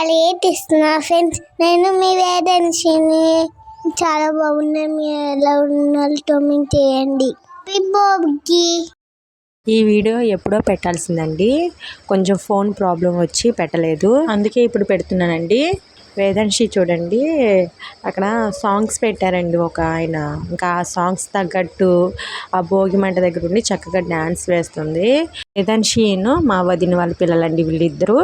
ఇస్తున్నా ఫ్రెండ్స్ నేను మీ వేదనిషిని చాలా బాగున్నాను మీరు ఎలా ఉన్నారు కామెంట్ చేయండి. బాబుకి. ఈ వీడియో ఎప్పుడో పెట్టాల్సిందండి. కొంచెం ఫోన్ ప్రాబ్లం వచ్చి పెట్టలేదు. అందుకే ఇప్పుడు పెడుతున్నానండి. వేదాంశి చూడండి. అక్కడ సాంగ్స్ పెట్టారండి ఒక ఆయన. ఇంకా ఆ సాంగ్స్ తగ్గట్టు ఆ భోగి మంట దగ్గర ఉండి చక్కగా డ్యాన్స్ వేస్తుంది. వేదాంశిను మా వదిన వాళ్ళ పిల్లలండి వీళ్ళిద్దరూ.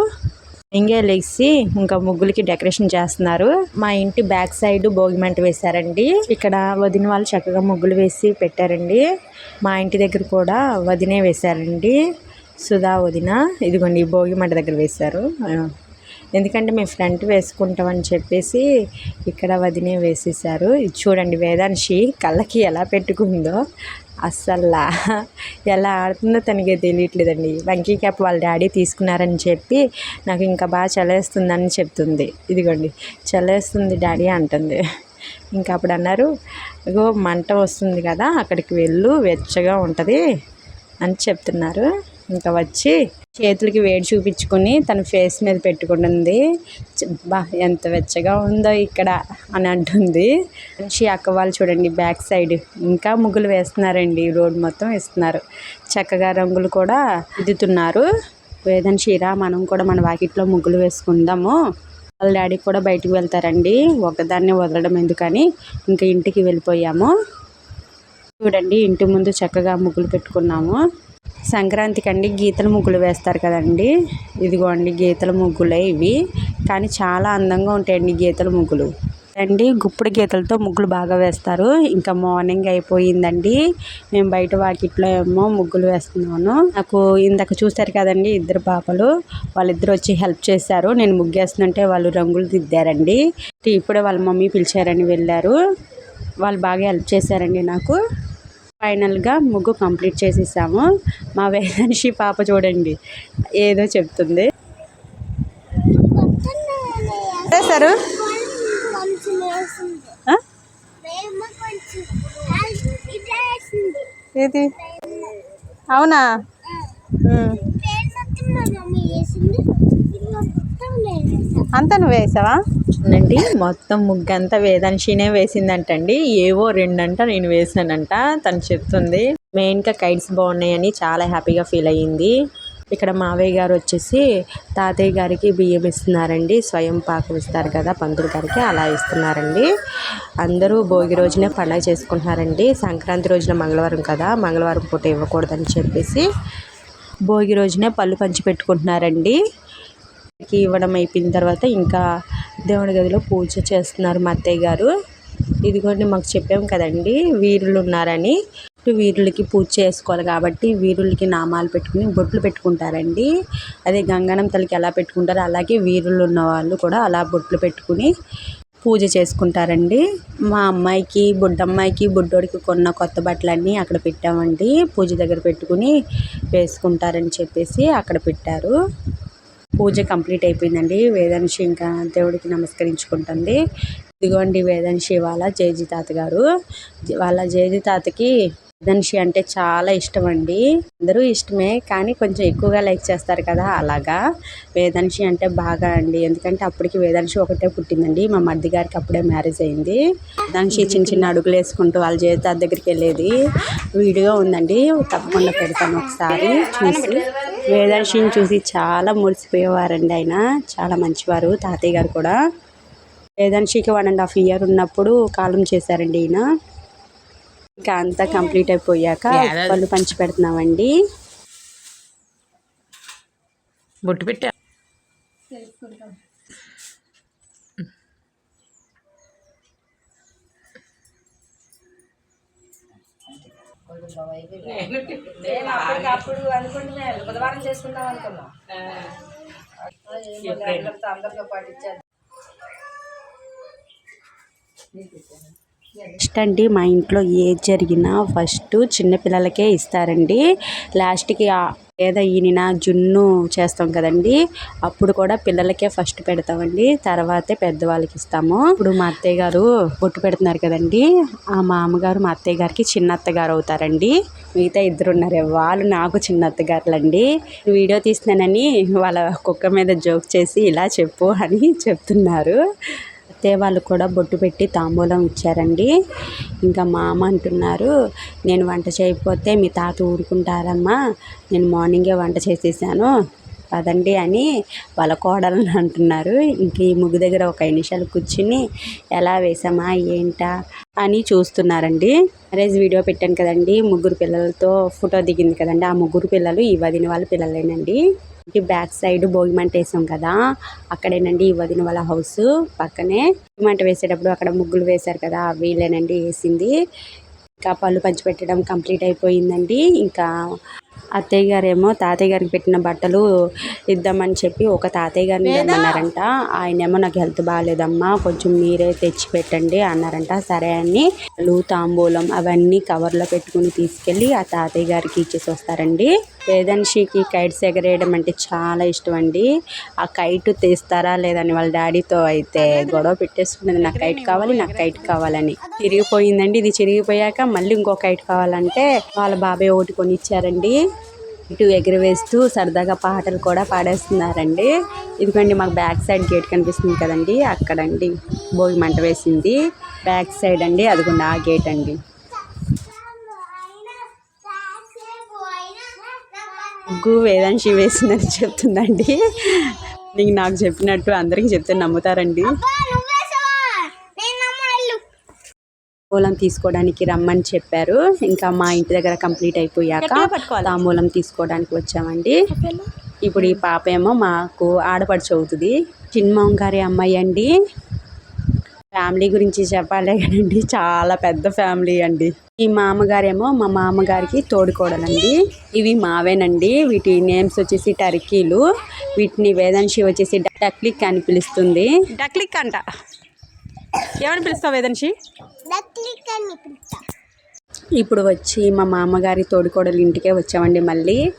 ఇంకే లెగ్సి ఇంకా ముగ్గులకి డెకరేషన్ చేస్తున్నారు. మా ఇంటి బ్యాక్ సైడ్ భోగిమంట వేశారండి. ఇక్కడ వదిన వాళ్ళు చక్కగా ముగ్గులు వేసి పెట్టారండి. మా ఇంటి దగ్గర కూడా వదినే వేశారండి. సుధా వదిన ఇదిగోండి భోగిమంట భోగి మంట దగ్గర వేశారు. ఎందుకంటే మేము ఫ్రంట్ వేసుకుంటామని చెప్పేసి ఇక్కడ వదినే వేసేసారు ఇది చూడండి వేదాంశి కళ్ళకి ఎలా పెట్టుకుందో. అస్సల్లా ఎలా ఆడుతుందో తనకి తెలియట్లేదండి. వంకీ క్యాప్ వాళ్ళ డాడీ తీసుకున్నారని చెప్పి నాకు ఇంకా బాగా చలేస్తుందని చెప్తుంది. ఇదిగోండి చలేస్తుంది డాడీ అంటుంది. ఇంకా అప్పుడు అన్నారు ఇగో మంట వస్తుంది కదా అక్కడికి వెళ్ళు వెచ్చగా ఉంటుంది అని చెప్తున్నారు. ఇంకా వచ్చి చేతులకి వేడి చూపించుకొని తన ఫేస్ మీద పెట్టుకుంటుంది. బా ఎంత వెచ్చగా ఉందో ఇక్కడ అని అంటుంది. మనిషి అక్క వాళ్ళు చూడండి బ్యాక్ సైడ్ ఇంకా ముగ్గులు వేస్తున్నారండి. రోడ్ మొత్తం వేస్తున్నారు. చక్కగా రంగులు కూడా దిద్దుతున్నారు. వేదన షీరా మనం కూడా మన వాకిట్లో ముగ్గులు వేసుకుందాము. వాళ్ళ డాడీ కూడా బయటకు వెళ్తారండి. ఒకదాన్ని వదలడం ఎందుకని ఇంకా ఇంటికి వెళ్ళిపోయాము. చూడండి ఇంటి ముందు చక్కగా ముగ్గులు పెట్టుకున్నాము. సంక్రాంతికి అండి గీతల ముగ్గులు వేస్తారు కదండి. ఇదిగోండి గీతల ముగ్గులే ఇవి. కానీ చాలా అందంగా ఉంటాయండి గీతల ముగ్గులు. అండి గుప్పుడు గీతలతో ముగ్గులు బాగా వేస్తారు. ఇంకా మార్నింగ్ అయిపోయిందండి. మేము బయట వాకిట్లో ఏమో ముగ్గులు వేస్తున్నాను. నాకు ఇందాక చూశారు కదండి ఇద్దరు పాపలు. వాళ్ళిద్దరు వచ్చి హెల్ప్ చేశారు. నేను ముగ్గేస్తుంటే వాళ్ళు రంగులు దిద్దారండి. ఇప్పుడే వాళ్ళ మమ్మీ పిలిచారని వెళ్ళారు. వాళ్ళు బాగా హెల్ప్ చేశారండి నాకు. ఫైనల్గా ముగ్గు కంప్లీట్ చేసేసాము. మా వేదన్షి పాప చూడండి ఏదో చెప్తుంది. వేసింది ఏది? అవునా? అంతా నువ్వు వేసావా? అండి మొత్తం ముగ్గంతా వేదాంశినే వేసిందంటండి. ఏవో రెండంట నేను వేసానంట తను చెప్తుంది మెయిన్గా కైట్స్ బాగున్నాయని చాలా హ్యాపీగా ఫీల్ అయ్యింది. ఇక్కడ మావయ్య గారు వచ్చేసి తాతయ్య గారికి బియ్యం ఇస్తున్నారండి. స్వయం పాకం ఇస్తారు కదా పంతులు గారికి అలా ఇస్తున్నారండి. అందరూ భోగి రోజునే పండగ చేసుకుంటున్నారండి. సంక్రాంతి రోజున మంగళవారం కదా మంగళవారం పూట ఇవ్వకూడదని చెప్పేసి భోగి రోజునే పళ్ళు పంచి పెట్టుకుంటున్నారండి ఇవ్వడం అయిపోయిన తర్వాత ఇంకా దేవుడి గదిలో పూజ చేస్తున్నారు మా అత్తయ్య గారు. ఇదిగోండి మాకు చెప్పాం కదండి వీరులు ఉన్నారని. వీరులకి పూజ చేసుకోవాలి కాబట్టి వీరులకి నామాలు పెట్టుకుని బొట్లు పెట్టుకుంటారండి. అదే గంగనం తల్లికి ఎలా పెట్టుకుంటారో అలాగే వీరులు ఉన్న వాళ్ళు కూడా అలా బొట్లు పెట్టుకుని పూజ చేసుకుంటారండి. మా అమ్మాయికి బుడ్డమ్మాయికి బుడ్డోడికి కొన్న కొత్త బట్టలన్నీ అక్కడ పెట్టామండి. పూజ దగ్గర పెట్టుకుని వేసుకుంటారని చెప్పేసి అక్కడ పెట్టారు. పూజ కంప్లీట్ అయిపోయిందండి. వేదాంశి ఇంకా దేవుడికి నమస్కరించుకుంటుంది. ఇదిగోండి వేదాంశి వాళ్ళ జేజీ తాత గారు. వాళ్ళ జేజీ తాతకి వేదాంశి అంటే చాలా ఇష్టం అండి అందరూ ఇష్టమే కానీ కొంచెం ఎక్కువగా లైక్ చేస్తారు కదా అలాగా. వేదాంశి అంటే బాగా అండి. ఎందుకంటే అప్పటికి వేదాంశి ఒకటే పుట్టిందండి. మా మర్ది గారికి అప్పుడే మ్యారేజ్ అయింది. వేదాంశి చిన్న చిన్న అడుగులు వేసుకుంటూ వాళ్ళ జేజీ తాత దగ్గరికి వెళ్ళేది. వీడియో ఉందండి. తప్పకుండా పెడతాను ఒకసారి చూసి. వేదాంశిని చూసి చాలా మురిసిపోయేవారండి ఆయన. చాలా మంచివారు తాతయ్య గారు కూడా. వేదాంశికి వన్ అండ్ హాఫ్ ఇయర్ ఉన్నప్పుడు కాలం చేశారండి ఈయన. ఇంకా అంతా కంప్లీట్ అయిపోయాక పళ్ళు పంచి పెడుతున్నామండి బొట్టు పెట్టా. అప్పుడు అనుకుంటున్నా బుధవారం చేసుకుందాం అనుకున్నాం. అందరితో పాటు ఇచ్చేద్దాం ఫస్ట్ అండి మా ఇంట్లో ఏది జరిగినా ఫస్ట్ చిన్నపిల్లలకే ఇస్తారండి. లాస్ట్కి ఏదో లేదా ఈయన జున్ను చేస్తాం కదండి. అప్పుడు కూడా పిల్లలకే ఫస్ట్ పెడతామండి. తర్వాతే పెద్దవాళ్ళకి ఇస్తాము. ఇప్పుడు మా అత్తయ్య గారు బొట్టు పెడుతున్నారు కదండి. ఆ మామగారు మా అత్తయ్య గారికి చిన్న అత్తగారు అవుతారండి. మిగతా ఇద్దరు ఉన్నారు వాళ్ళు నాకు చిన్న అత్తగారులండి వీడియో తీస్తున్నానని వాళ్ళ కుక్క మీద జోక్ చేసి ఇలా చెప్పు అని చెప్తున్నారు. అత్తయ్య వాళ్ళు కూడా బొట్టు పెట్టి తాంబూలం ఇచ్చారండి. ఇంకా మా అమ్మ అంటున్నారు నేను వంట చేయకపోతే మీ తాత ఊరుకుంటారమ్మా. నేను మార్నింగే వంట చేసేసాను. పదండి అని వాళ్ళ కోడలను అంటున్నారు. ఇంక ఈ ముగ్గు దగ్గర ఒక ఐదు నిమిషాలు కూర్చుని ఎలా వేసామా ఏంటా అని చూస్తున్నారండి. మ్యారేజ్ వీడియో పెట్టాను కదండి. ముగ్గురు పిల్లలతో ఫోటో దిగింది కదండి. ఆ ముగ్గురు పిల్లలు ఈ వదిన వాళ్ళ పిల్లలేనండి. బ్యాక్ సైడ్ భోగిమంట వేసాం కదా. అక్కడేనండి ఈ వదిన వాళ్ళ హౌస్ పక్కనే. భోగిమంట వేసేటప్పుడు అక్కడ ముగ్గులు వేశారు కదా వీళ్ళేనండి వేసింది. ఇంకా పళ్ళు పంచిపెట్టడం కంప్లీట్ అయిపోయిందండి. ఇంకా అత్తయ్య గారేమో తాతయ్య గారికి పెట్టిన బట్టలు ఇద్దామని చెప్పి ఒక తాతయ్య గారిని ఇవ్వమన్నారంట. ఆయనేమో నాకు హెల్త్ బాగాలేదమ్మా కొంచెం మీరే తెచ్చి పెట్టండి అన్నారంట. సరే అని తాంబూలం అవన్నీ కవర్లో పెట్టుకుని తీసుకెళ్ళి ఆ తాతయ్య గారికి ఇచ్చేసి వస్తారండి. వేదన్షికి కైట్స్ ఎగరేయడం అంటే చాలా ఇష్టం అండి ఆ కైట్ తీస్తారా లేదని వాళ్ళ డాడీతో అయితే గొడవ పెట్టేసుకున్నది. నాకు కైట్ కావాలి నాకు కైట్ కావాలని. తిరిగిపోయిందండి ఇది చిరిగిపోయాక మళ్ళీ ఇంకో కైట్ కావాలంటే వాళ్ళ బాబాయ్ ఒకటి కొని ఇచ్చారండి ఇటు ఎగరవేస్తూ సరదాగా పాటలు కూడా పాడేస్తున్నారండి. ఇదిగోండి మాకు బ్యాక్ సైడ్ గేట్ కనిపిస్తుంది కదండి. అక్కడండి భోగి మంట వేసింది. బ్యాక్ సైడ్ అండి అదిగోండి ఆ గేట్ అండి. ముగ్గు వేదాంశి వేసిందని చెప్తుందండి. నీకు నాకు చెప్పినట్టు అందరికీ చెప్తే నమ్ముతారండి. తాంబూలం తీసుకోవడానికి రమ్మని చెప్పారు. ఇంకా మా ఇంటి దగ్గర కంప్లీట్ అయిపోయాక తాంబూలం తీసుకోవడానికి వచ్చామండి. ఇప్పుడు ఈ పాప ఏమో మాకు ఆడపడుచు అవుతుంది. చిన్మోహన్ గారి అమ్మాయి అండి. ఫ్యామిలీ గురించి చెప్పాలి కదండి. చాలా పెద్ద ఫ్యామిలీ అండి. ఈ మామగారేమో మా మామగారికి తోడుకోడలండి. ఇవి మావేనండి. వీటి నేమ్స్ వచ్చేసి టర్కీలు. వీటిని వేదాంశి వచ్చేసి డక్లిక్ అని పిలుస్తుంది. డక్లిక్ అంట. ఏమని పిలుస్తావు వేదన్షి డక్లిక్ అని పిలుస్తా. ఇప్పుడు వచ్చి మా మామగారి తోడుకోడలు ఇంటికే వచ్చామండి మళ్ళీ.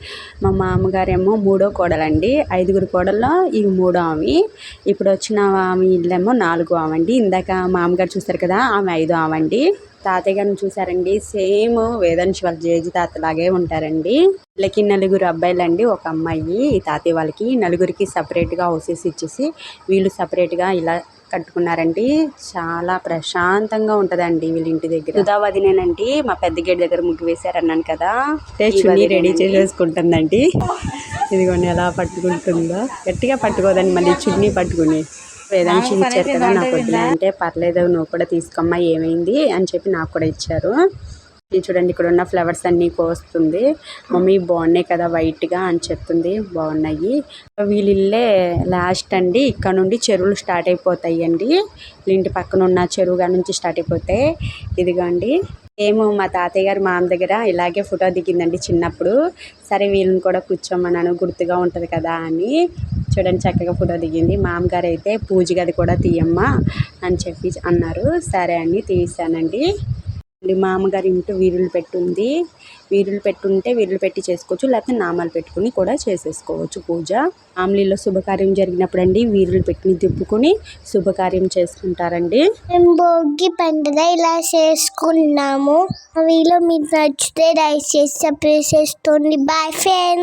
మా మామగారేమో మూడో కోడలండి. ఐదుగురు కోడల్లో ఇవి మూడో ఆమె. ఇప్పుడు వచ్చిన ఆమె ఇల్లేమో నాలుగో ఆమండి. ఇందాక మామగారు చూస్తారు కదా ఆమె ఐదో ఆమండి. తాతయ్య గారిని చూసారండి సేమ్ వేదాంశి వాళ్ళ జేజి తాతలాగే ఉంటారండి. వీళ్ళకి నలుగురు అబ్బాయిలండి ఒక అమ్మాయి ఈ తాతయ్య వాళ్ళకి. నలుగురికి సపరేట్గా హౌసెస్ ఇచ్చేసి వీళ్ళు సపరేట్గా ఇలా కట్టుకున్నారండి. చాలా ప్రశాంతంగా ఉంటదండి వీళ్ళ ఇంటి దగ్గర. సుధావదినేనండి మా పెద్ద గేట్ దగ్గర ముగ్గు వేశారన్నాను కదా. చున్నీ రెడీ చేసేసుకుంటుందండి. ఇదిగోండి ఎలా పట్టుకుంటుందో. గట్టిగా పట్టుకోదండి మళ్ళీ చున్నీ పట్టుకుని. వేదాంశి ఇచ్చారు కదా నాకు వద్దులే అంటే పర్లేదు నువ్వు కూడా తీసుకోమ్మా ఏమైంది? అని చెప్పి నాకు కూడా ఇచ్చారు. చూడండి ఇక్కడ ఉన్న ఫ్లవర్స్ అన్నీ కోస్తుంది. మమ్మీ బాగున్నాయి కదా వైట్గా అని చెప్తుంది. బాగున్నాయి. వీళ్ళిల్లే లాస్ట్ అండి ఇక్కడ నుండి చెరువులు స్టార్ట్ అయిపోతాయి అండి. ఇంటి పక్కన ఉన్న చెరువుగా నుంచి స్టార్ట్ అయిపోతాయి. ఇదిగోండి. ఏమో మా తాతయ్య గారు మామ దగ్గర ఇలాగే ఫోటో దిగిందండి చిన్నప్పుడు. సరే వీళ్ళని కూడా కూర్చోమన్నాను గుర్తుగా ఉంటుంది కదా అని. చూడండి చక్కగా ఫోటో దిగింది. మామగారు అయితే పూజ గది కూడా తీయమ్మా అని చెప్పి అన్నారు. సరే అని తీసానండి. మళ్ళీ మా ఇంటూ వీరులు పెట్టుంది. వీరులు పెట్టుంటే వీరులు పెట్టి చేసుకోవచ్చు. లేకపోతే నామాలు పెట్టుకుని కూడా చేసేసుకోవచ్చు పూజ. ఫ్యామిలీలో శుభకార్యం జరిగినప్పుడు అండి వీరులు పెట్టిని తిప్పుకొని శుభకార్యం చేసుకుంటారండి. మేము భోగి పండుగ ఇలా చేసుకున్నాము. వీలో మీరు నచ్చితే దయచేసి సబ్స్క్రైబ్ చేసుకోండి. Bye friends